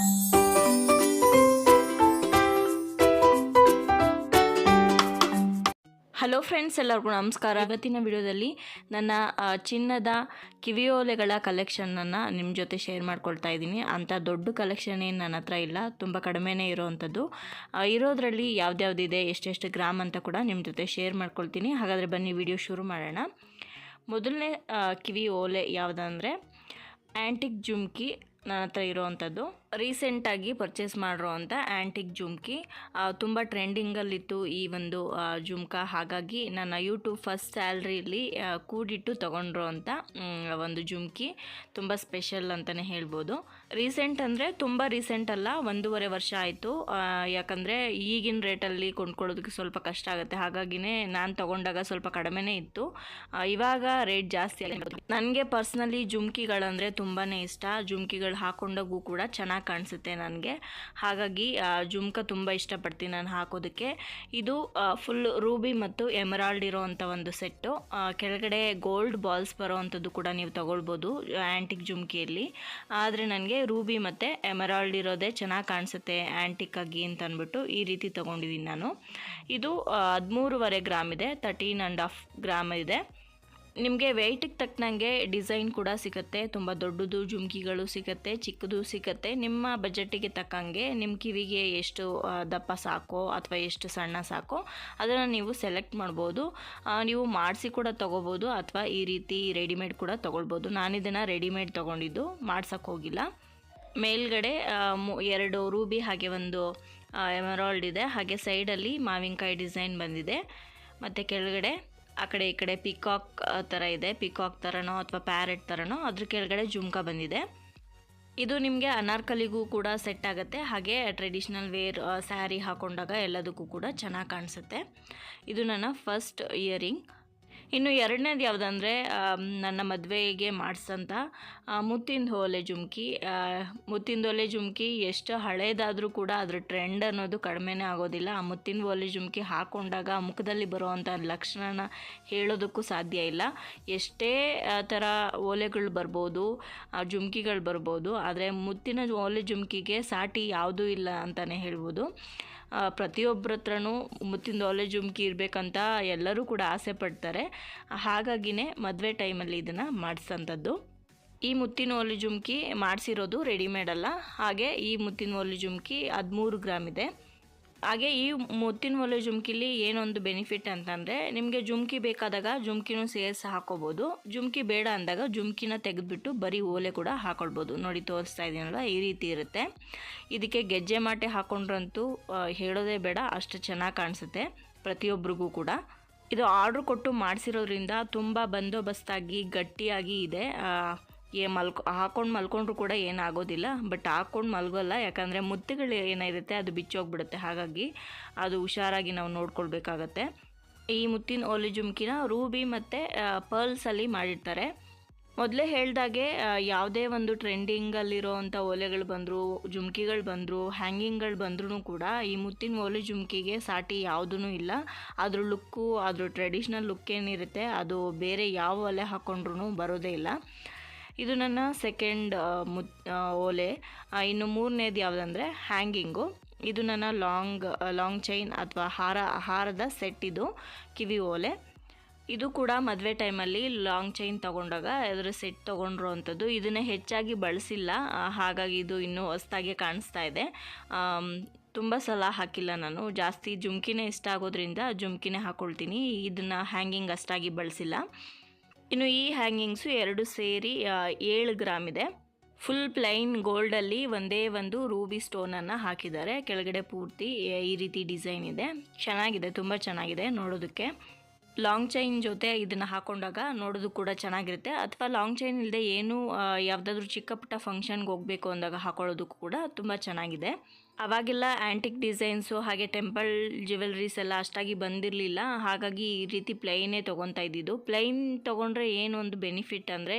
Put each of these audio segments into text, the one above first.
Hello friends, ಎಲ್ಲರಿಗೂ ನಮಸ್ಕಾರ. ಇವತ್ತಿನ ವಿಡಿಯೋದಲ್ಲಿ ನನ್ನ ಚಿನ್ನದ ಕಿವಿಯೋಲೆಗಳ ಕಲೆಕ್ಷನನ್ನು ನಿಮ್ಮ ಜೊತೆ ಶೇರ್ ಮಾಡ್ಕೊಳ್ತಾ ಇದ್ದೀನಿ. ಅಂಥ ದೊಡ್ಡ ಕಲೆಕ್ಷನ್ ಏನು ನನ್ನ ಹತ್ರ ಇಲ್ಲ, ತುಂಬ ಕಡಿಮೆನೇ ಇರೋವಂಥದ್ದು ಇರೋದ್ರಲ್ಲಿ ಯಾವ್ದ್ಯಾವ್ದಿದೆ ಎಷ್ಟೆಷ್ಟು ಗ್ರಾಮ್ ಅಂತ ಕೂಡ ನಿಮ್ಮ ಜೊತೆ ಶೇರ್ ಮಾಡ್ಕೊಳ್ತೀನಿ. ಹಾಗಾದರೆ ಬನ್ನಿ, ವಿಡಿಯೋ ಶುರು ಮಾಡೋಣ. ಮೊದಲನೇ ಕಿವಿ ಓಲೆ ಯಾವುದಂದರೆ ಆ್ಯಂಟಿಕ್ ಜುಮ್ಕಿ ನನ್ನ ಹತ್ರ ಇರೋವಂಥದ್ದು. ರೀಸೆಂಟಾಗಿ ಪರ್ಚೇಸ್ ಮಾಡಿರೋವಂಥ ಆ್ಯಂಟಿಕ್ ಜುಮ್ಕಿ. ತುಂಬ ಟ್ರೆಂಡಿಂಗಲ್ಲಿತ್ತು ಈ ಒಂದು ಜುಮ್ಕಾ. ಹಾಗಾಗಿ ನನ್ನ ಯೂಟ್ಯೂಬ್ ಫಸ್ಟ್ ಸ್ಯಾಲ್ರಿಲಿ ಕೂಡಿಟ್ಟು ತೊಗೊಂಡಿರೋವಂಥ ಒಂದು ಜುಮ್ಕಿ. ತುಂಬ ಸ್ಪೆಷಲ್ ಅಂತಲೇ ಹೇಳ್ಬೋದು. ರೀಸೆಂಟ್ ಅಂದರೆ ತುಂಬ ರೀಸೆಂಟ್ ಅಲ್ಲ, ಒಂದೂವರೆ ವರ್ಷ ಆಯಿತು. ಯಾಕಂದರೆ ಈಗಿನ ರೇಟಲ್ಲಿ ಕೊಂಡ್ಕೊಳ್ಳೋದಕ್ಕೆ ಸ್ವಲ್ಪ ಕಷ್ಟ ಆಗುತ್ತೆ. ಹಾಗಾಗಿನೇ ನಾನು ತೊಗೊಂಡಾಗ ಸ್ವಲ್ಪ ಕಡಿಮೆನೇ ಇತ್ತು. ಇವಾಗ ರೇಟ್ ಜಾಸ್ತಿ ನನಗೆ ಪರ್ಸ್ನಲಿ ಜುಮ್ಕಿಗಳಂದರೆ ತುಂಬಾ ಇಷ್ಟ. ಜುಮ್ಕಿಗಳು ಹಾಕೊಂಡಾಗೂ ಕೂಡ ಚೆನ್ನಾಗಿ ಕಾಣಿಸುತ್ತೆ ನನಗೆ. ಹಾಗಾಗಿ ಜುಮ್ಕ ತುಂಬ ಇಷ್ಟಪಡ್ತೀನಿ ನಾನು ಹಾಕೋದಕ್ಕೆ. ಇದು ಫುಲ್ ರೂಬಿ ಮತ್ತು ಎಮರಾಲ್ಡ್ ಇರೋವಂಥ ಒಂದು ಸೆಟ್ಟು. ಕೆಳಗಡೆ ಗೋಲ್ಡ್ ಬಾಲ್ಸ್ ಬರೋವಂಥದ್ದು ಕೂಡ ನೀವು ತೊಗೊಳ್ಬೋದು ಆ್ಯಂಟಿಕ್ ಜುಮ್ಕಿಯಲ್ಲಿ. ಆದರೆ ನನಗೆ ರೂಬಿ ಮತ್ತು ಎಮರಾಲ್ಡ್ ಇರೋದೇ ಚೆನ್ನಾಗಿ ಕಾಣಿಸುತ್ತೆ ಆ್ಯಂಟಿಕ್ ಆಗಿ ಅಂತ ಅಂದ್ಬಿಟ್ಟು ಈ ರೀತಿ ತೊಗೊಂಡಿದ್ದೀನಿ ನಾನು. ಇದು ಹದಿಮೂರುವರೆ ಗ್ರಾಮ್ ಇದೆ ತರ್ಟೀನ್ ಆ್ಯಂಡ್ ಹಾಫ್ ಗ್ರಾಮ್ ಇದೆ. ನಿಮಗೆ ವೆಯ್ಟಿಗೆ ತಕ್ಕನಂಗೆ ಡಿಸೈನ್ ಕೂಡ ಸಿಗುತ್ತೆ, ತುಂಬ ದೊಡ್ಡದು ಜುಮ್ಕಿಗಳು ಸಿಗುತ್ತೆ, ಚಿಕ್ಕದು ಸಿಗುತ್ತೆ. ನಿಮ್ಮ ಬಜೆಟಿಗೆ ತಕ್ಕಂಗೆ ನಿಮ್ಮ ಕಿವಿಗೆ ಎಷ್ಟು ದಪ್ಪ ಸಾಕೋ ಅಥವಾ ಎಷ್ಟು ಸಣ್ಣ ಸಾಕೋ ಅದನ್ನು ನೀವು ಸೆಲೆಕ್ಟ್ ಮಾಡ್ಬೋದು. ನೀವು ಮಾಡಿಸಿ ಕೂಡ ತೊಗೋಬೋದು ಅಥವಾ ಈ ರೀತಿ ರೆಡಿಮೇಡ್ ಕೂಡ ತೊಗೊಳ್ಬೋದು. ನಾನಿದನ್ನು ರೆಡಿಮೇಡ್ ತೊಗೊಂಡಿದ್ದು ಮಾಡ್ಸೋಕ್ಕೆ ಹೋಗಿಲ್ಲ. ಮೇಲ್ಗಡೆ ಎರಡು ರೂಬಿ ಹಾಗೆ ಒಂದು ಎಮರಾಲ್ಡ್ ಇದೆ. ಹಾಗೆ ಸೈಡಲ್ಲಿ ಮಾವಿನಕಾಯಿ ಡಿಸೈನ್ ಬಂದಿದೆ. ಮತ್ತು ಕೆಳಗಡೆ ಆ ಕಡೆ ಈ ಕಡೆ ಪಿಕಾಕ್ ಥರ ಇದೆ. ಪಿಕಾಕ್ ಥರನೋ ಅಥವಾ ಪ್ಯಾರೆಟ್ ಥರನೋ ಅದ್ರ ಕೆಳಗಡೆ ಜುಮ್ಕ ಬಂದಿದೆ. ಇದು ನಿಮಗೆ ಅನಾರ್ಕಲಿಗೂ ಕೂಡ ಸೆಟ್ ಆಗುತ್ತೆ. ಹಾಗೆ ಟ್ರೆಡಿಷ್ನಲ್ ವೇರ್ ಸ್ಯಾರಿ ಹಾಕೊಂಡಾಗ ಎಲ್ಲದಕ್ಕೂ ಕೂಡ ಚೆನ್ನಾಗಿ ಕಾಣಿಸುತ್ತೆ. ಇದು ನನ್ನ ಫಸ್ಟ್ ಇಯರಿಂಗ್ ಇನ್ನು ಎರಡನೇದು ಯಾವುದಂದರೆ ನನ್ನ ಮದುವೆಗೆ ಮಾಡಿಸಂಥ ಮುತ್ತಿನ ಓಲೆ ಜುಮ್ಕಿ. ಮುತ್ತಿನ ಓಲೆ ಜುಮ್ಕಿ ಎಷ್ಟು ಹಳೇದಾದರೂ ಕೂಡ ಅದ್ರ ಟ್ರೆಂಡ್ ಅನ್ನೋದು ಕಡಿಮೆನೇ ಆಗೋದಿಲ್ಲ. ಆ ಮುತ್ತಿನ ಓಲೆ ಜುಮ್ಕಿ ಹಾಕೊಂಡಾಗ ಆ ಮುಖದಲ್ಲಿ ಬರುವಂಥ ಲಕ್ಷಣನ ಹೇಳೋದಕ್ಕೂ ಸಾಧ್ಯ ಇಲ್ಲ. ಎಷ್ಟೇ ಥರ ಓಲೆಗಳು ಬರ್ಬೋದು ಜುಮ್ಕಿಗಳು ಬರ್ಬೋದು, ಆದರೆ ಮುತ್ತಿನ ಓಲೆ ಜುಮ್ಕಿಗೆ ಸಾಟಿ ಯಾವುದೂ ಇಲ್ಲ ಅಂತಲೇ ಹೇಳ್ಬೋದು. ಪ್ರತಿಯೊಬ್ಬರ ಹತ್ರನೂ ಮುತ್ತಿನ ಒಲೆ ಜುಮ್ಕಿ ಇರಬೇಕಂತ ಎಲ್ಲರೂ ಕೂಡ ಆಸೆ ಪಡ್ತಾರೆ. ಹಾಗಾಗಿನೇ ಮದುವೆ ಟೈಮಲ್ಲಿ ಇದನ್ನು ಮಾಡಿಸೋಂಥದ್ದು ಈ ಮುತ್ತಿನ ಒಲೆ ಜುಮ್ಕಿ ಮಾಡಿಸಿರೋದು ರೆಡಿಮೇಡ್ ಅಲ್ಲ. ಹಾಗೆ ಈ ಮುತ್ತಿನ ಓಲೆ ಜುಮ್ಕಿ ಹದಿಮೂರು ಗ್ರಾಮ್ ಇದೆ. ಹಾಗೆ ಈ ಮುತ್ತಿನ ಒಲೆ ಜುಮ್ಕಿಲಿ ಏನೊಂದು ಬೆನಿಫಿಟ್ ಅಂತಂದರೆ ನಿಮಗೆ ಜುಮ್ಕಿ ಬೇಕಾದಾಗ ಜುಮ್ಕಿನೂ ಸೇರಿಸಿ ಹಾಕೋಬೋದು. ಜುಮ್ಕಿ ಬೇಡ ಅಂದಾಗ ಜುಮ್ಕಿನ ತೆಗೆದುಬಿಟ್ಟು ಬರೀ ಓಲೆ ಕೂಡ ಹಾಕೊಳ್ಬೋದು. ನೋಡಿ ತೋರಿಸ್ತಾ ಇದ್ದೀನಲ್ಲ ಈ ರೀತಿ ಇರುತ್ತೆ. ಇದಕ್ಕೆ ಗೆಜ್ಜೆ ಮಾಟೆ ಹಾಕೊಂಡ್ರಂತೂ ಹೇಳೋದೇ ಬೇಡ. ಅಷ್ಟು ಚೆನ್ನಾಗಿ ಕಾಣಿಸುತ್ತೆ ಪ್ರತಿಯೊಬ್ಬರಿಗೂ ಕೂಡ. ಇದು ಆರ್ಡ್ರ್ ಕೊಟ್ಟು ಮಾಡಿಸಿರೋದ್ರಿಂದ ತುಂಬ ಬಂದೋಬಸ್ತಾಗಿ ಗಟ್ಟಿಯಾಗಿ ಇದೆ. ಏ ಮಲ್ಕೊ, ಹಾಕೊಂಡು ಮಲ್ಕೊಂಡ್ರು ಕೂಡ ಏನಾಗೋದಿಲ್ಲ. ಬಟ್ ಹಾಕ್ಕೊಂಡು ಮಲ್ಗೋಲ್ಲ, ಯಾಕಂದರೆ ಮುತ್ತುಗಳು ಏನಾಗಿರುತ್ತೆ ಅದು ಬಿಚ್ಚೋಗ್ಬಿಡುತ್ತೆ. ಹಾಗಾಗಿ ಅದು ಹುಷಾರಾಗಿ ನಾವು ನೋಡ್ಕೊಳ್ಬೇಕಾಗತ್ತೆ. ಈ ಮುತ್ತಿನ ಓಲೆ ಜುಮ್ಕಿನ ರೂಬಿ ಮತ್ತು ಪರ್ಲ್ಸಲ್ಲಿ ಮಾಡಿರ್ತಾರೆ. ಮೊದಲೇ ಹೇಳ್ದಾಗೆ ಯಾವುದೇ ಒಂದು ಟ್ರೆಂಡಿಂಗಲ್ಲಿರೋವಂಥ ಓಲೆಗಳು ಬಂದರೂ, ಜುಮ್ಕಿಗಳು ಬಂದರೂ, ಹ್ಯಾಂಗಿಂಗ್ಗಳು ಬಂದ್ರೂ ಕೂಡ ಈ ಮುತ್ತಿನ ಓಲೆ ಜುಮ್ಕಿಗೆ ಸಾಟಿ ಯಾವುದೂ ಇಲ್ಲ. ಅದ್ರ ಲುಕ್ಕು, ಅದ್ರ ಟ್ರೆಡಿಷ್ನಲ್ ಲುಕ್ ಏನಿರುತ್ತೆ, ಅದು ಬೇರೆ ಯಾವ ಒಲೆ ಹಾಕ್ಕೊಂಡ್ರೂ ಬರೋದೇ ಇಲ್ಲ. ಇದು ನನ್ನ ಸೆಕೆಂಡ್ ಮು ಓಲೆ. ಇನ್ನು ಮೂರನೇದು ಯಾವುದಂದರೆ ಹ್ಯಾಂಗಿಂಗು ಇದು ನನ್ನ ಲಾಂಗ್ ಲಾಂಗ್ ಚೈನ್ ಅಥವಾ ಹಾರ, ಹಾರದ ಸೆಟ್ ಇದು, ಕಿವಿ ಓಲೆ. ಇದು ಕೂಡ ಮದುವೆ ಟೈಮಲ್ಲಿ ಲಾಂಗ್ ಚೈನ್ ತೊಗೊಂಡಾಗ ಅದರ ಸೆಟ್ ತೊಗೊಂಡ್ರು ಅಂಥದ್ದು ಇದನ್ನೇ ಹೆಚ್ಚಾಗಿ ಬಳಸಿಲ್ಲ. ಹಾಗಾಗಿ ಇದು ಇನ್ನೂ ಹೊಸ್ದಾಗೆ ಕಾಣಿಸ್ತಾ ಇದೆ. ತುಂಬ ಸಲ ಹಾಕಿಲ್ಲ ನಾನು. ಜಾಸ್ತಿ ಜುಮ್ಕಿನೇ ಇಷ್ಟ ಆಗೋದ್ರಿಂದ ಜುಮ್ಕಿನೇ ಹಾಕ್ಕೊಳ್ತೀನಿ ಇದನ್ನು ಹ್ಯಾಂಗಿಂಗ್ ಅಷ್ಟಾಗಿ ಬಳಸಿಲ್ಲ. ಇನ್ನು ಈ ಹ್ಯಾಂಗಿಂಗ್ಸು ಎರಡು ಸೇರಿ ಏಳು ಗ್ರಾಮ್ ಇದೆ. ಫುಲ್ ಪ್ಲೈನ್ ಗೋಲ್ಡಲ್ಲಿ ಒಂದೇ ಒಂದು ರೂಬಿ ಸ್ಟೋನನ್ನು ಹಾಕಿದ್ದಾರೆ. ಕೆಳಗಡೆ ಪೂರ್ತಿ ಈ ರೀತಿ ಡಿಸೈನ್ ಇದೆ. ಚೆನ್ನಾಗಿದೆ, ತುಂಬ ಚೆನ್ನಾಗಿದೆ ನೋಡೋದಕ್ಕೆ. ಲಾಂಗ್ ಚೈನ್ ಜೊತೆ ಇದನ್ನು ಹಾಕೊಂಡಾಗ ನೋಡೋದು ಕೂಡ ಚೆನ್ನಾಗಿರುತ್ತೆ. ಅಥವಾ ಲಾಂಗ್ ಚೈನ್ ಇಲ್ಲದೆ ಏನು ಯಾವುದಾದ್ರೂ ಚಿಕ್ಕ ಪುಟ್ಟ ಫಂಕ್ಷನ್ಗೆ ಹೋಗಬೇಕು ಅಂದಾಗ ಹಾಕೊಳ್ಳೋದಕ್ಕೂ ಕೂಡ ತುಂಬ ಚೆನ್ನಾಗಿದೆ. ಅವಾಗೆಲ್ಲ ಆ್ಯಂಟಿಕ್ ಡಿಸೈನ್ಸು ಹಾಗೆ ಟೆಂಪಲ್ ಜ್ಯುವೆಲ್ರೀಸ್ ಎಲ್ಲ ಅಷ್ಟಾಗಿ ಬಂದಿರಲಿಲ್ಲ. ಹಾಗಾಗಿ ಈ ರೀತಿ ಪ್ಲೈನೇ ತೊಗೊತಾ ಇದ್ದಿದ್ದು. ಪ್ಲೈನ್ ತೊಗೊಂಡ್ರೆ ಒಂದು ಬೆನಿಫಿಟ್ ಅಂದರೆ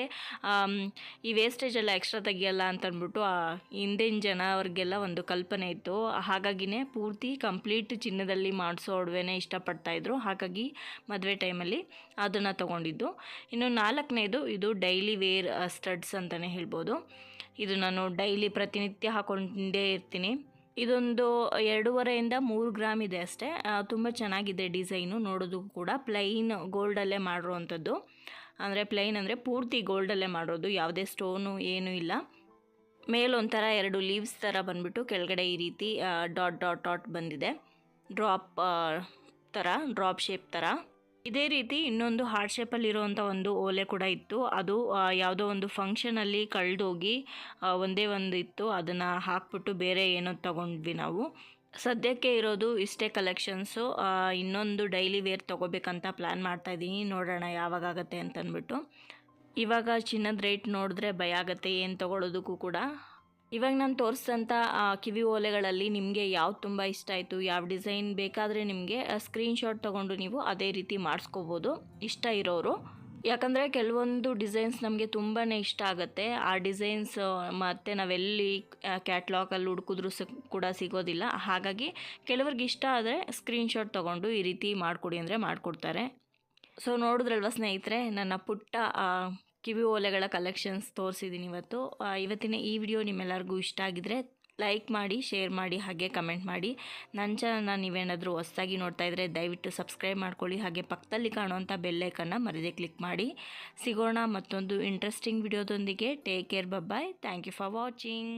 ಈ ವೇಸ್ಟೇಜ್ ಎಲ್ಲ ಎಕ್ಸ್ಟ್ರಾ ತೆಗಿಯಲ್ಲ ಅಂತ ಅಂದ್ಬಿಟ್ಟು ಆ, ಹಿಂದಿನ ಜನ ಅವ್ರಿಗೆಲ್ಲ ಒಂದು ಕಲ್ಪನೆ ಇತ್ತು. ಹಾಗಾಗಿನೇ ಪೂರ್ತಿ ಕಂಪ್ಲೀಟ್ ಚಿನ್ನದಲ್ಲಿ ಮಾಡಿಸೋ ಒಡವೆನೇ ಇಷ್ಟಪಡ್ತಾಯಿದ್ರು ಹಾಗಾಗಿ ಮದುವೆ ಟೈಮಲ್ಲಿ ಅದನ್ನು ತೊಗೊಂಡಿದ್ದು. ಇನ್ನು ನಾಲ್ಕನೇದು, ಇದು ಡೈಲಿ ವೇರ್ ಸ್ಟಡ್ಸ್ ಅಂತಲೇ ಹೇಳ್ಬೋದು. ಇದು ನಾನು ಡೈಲಿ ಪ್ರತಿನಿತ್ಯ ಹಾಕೊಂಡೇ ಇರ್ತೀನಿ. ಇದೊಂದು ಎರಡೂವರೆಯಿಂದ ಮೂರು ಗ್ರಾಮ್ ಇದೆ ಅಷ್ಟೇ. ತುಂಬ ಚೆನ್ನಾಗಿದೆ ಡಿಸೈನು, ನೋಡೋದು ಕೂಡ ಪ್ಲೈನ್ ಗೋಲ್ಡಲ್ಲೇ ಮಾಡಿರೋವಂಥದ್ದು. ಅಂದರೆ ಪ್ಲೈನ್ ಅಂದರೆ ಪೂರ್ತಿ ಗೋಲ್ಡಲ್ಲೇ ಮಾಡಿರೋದು, ಯಾವುದೇ ಸ್ಟೋನು ಏನೂ ಇಲ್ಲ. ಮೇಲೊಂಥರ ಎರಡು ಲೀವ್ಸ್ ಥರ ಬಂದುಬಿಟ್ಟು ಕೆಳಗಡೆ ಈ ರೀತಿ ಡಾಟ್ ಡಾಟ್ ಡಾಟ್ ಬಂದಿದೆ. ಡ್ರಾಪ್ ಥರ, ಡ್ರಾಪ್ ಶೇಪ್ ಥರ. ಇದೇ ರೀತಿ ಇನ್ನೊಂದು ಹಾರ್ಟ್ ಶೇಪಲ್ಲಿರುವಂಥ ಒಂದು ಓಲೆ ಕೂಡ ಇತ್ತು. ಅದು ಯಾವುದೋ ಒಂದು ಫಂಕ್ಷನಲ್ಲಿ ಕಳೆದೋಗಿ ಒಂದೇ ಒಂದು ಇತ್ತು. ಅದನ್ನು ಹಾಕ್ಬಿಟ್ಟು ಬೇರೆ ಏನೋ ತಗೊಂಡ್ವಿ ನಾವು. ಸದ್ಯಕ್ಕೆ ಇರೋದು ಇಷ್ಟೇ ಕಲೆಕ್ಷನ್ಸು ಇನ್ನೊಂದು ಡೈಲಿ ವೇರ್ ತೊಗೋಬೇಕಂತ ಪ್ಲ್ಯಾನ್ ಮಾಡ್ತಾಯಿದ್ದೀನಿ ನೋಡೋಣ ಯಾವಾಗತ್ತೆ ಅಂತಂದ್ಬಿಟ್ಟು ಇವಾಗ ಚಿನ್ನದ ರೇಟ್ ನೋಡಿದ್ರೆ ಭಯ ಆಗುತ್ತೆ. ಏನು ತೊಗೊಳೋದಕ್ಕೂ ಕೂಡ. ಇವಾಗ ನಾನು ತೋರಿಸಿದಂಥ ಕಿವಿ ಓಲೆಗಳಲ್ಲಿ ನಿಮಗೆ ಯಾವ್ದು ತುಂಬ ಇಷ್ಟ ಆಯಿತು, ಯಾವ ಡಿಸೈನ್ ಬೇಕಾದರೆ ನಿಮಗೆ ಸ್ಕ್ರೀನ್ಶಾಟ್ ತೊಗೊಂಡು ನೀವು ಅದೇ ರೀತಿ ಮಾಡಿಸ್ಕೋಬೋದು, ಇಷ್ಟ ಇರೋರು. ಯಾಕಂದರೆ ಕೆಲವೊಂದು ಡಿಸೈನ್ಸ್ ನಮಗೆ ತುಂಬಾ ಇಷ್ಟ ಆಗುತ್ತೆ. ಆ ಡಿಸೈನ್ಸ್ ಮತ್ತು ನಾವೆಲ್ಲಿ ಕ್ಯಾಟ್ಲಾಗಲ್ಲಿ ಹುಡುಕಿದ್ರೂ ಕೂಡ ಸಿಗೋದಿಲ್ಲ. ಹಾಗಾಗಿ ಕೆಲವ್ರಿಗೆ ಇಷ್ಟ ಆದರೆ ಸ್ಕ್ರೀನ್ಶಾಟ್ ತೊಗೊಂಡು ಈ ರೀತಿ ಮಾಡಿಕೊಡಿ ಅಂದರೆ ಮಾಡಿಕೊಡ್ತಾರೆ. ಸೊ ನೋಡಿದ್ರಲ್ವ ಸ್ನೇಹಿತರೆ, ನನ್ನ ಪುಟ್ಟ ಕಿವಿ ಓಲೆಗಳ ಕಲೆಕ್ಷನ್ಸ್ ತೋರಿಸಿದ್ದೀನಿ ಇವತ್ತು. ಇವತ್ತಿನ ಈ ವಿಡಿಯೋ ನಿಮ್ಮೆಲ್ಲರಿಗೂ ಇಷ್ಟ ಆಗಿದ್ರೆ ಲೈಕ್ ಮಾಡಿ ಶೇರ್ ಮಾಡಿ, ಹಾಗೆ ಕಮೆಂಟ್ ಮಾಡಿ. ನನ್ನ ಚಾನಲ್ನ ನೀವೇನಾದರೂ ಹೊಸದಾಗಿ ನೋಡ್ತಾ ಇದ್ದರೆ ದಯವಿಟ್ಟು ಸಬ್ಸ್ಕ್ರೈಬ್ ಮಾಡ್ಕೊಳ್ಳಿ, ಹಾಗೆ ಪಕ್ಕದಲ್ಲಿ ಕಾಣುವಂಥ ಬೆಲ್ಲೈಕನ್ನು ಮರದೇ ಕ್ಲಿಕ್ ಮಾಡಿ. ಸಿಗೋಣ ಮತ್ತೊಂದು interesting ವಿಡಿಯೋದೊಂದಿಗೆ take care bye bye thank you for watching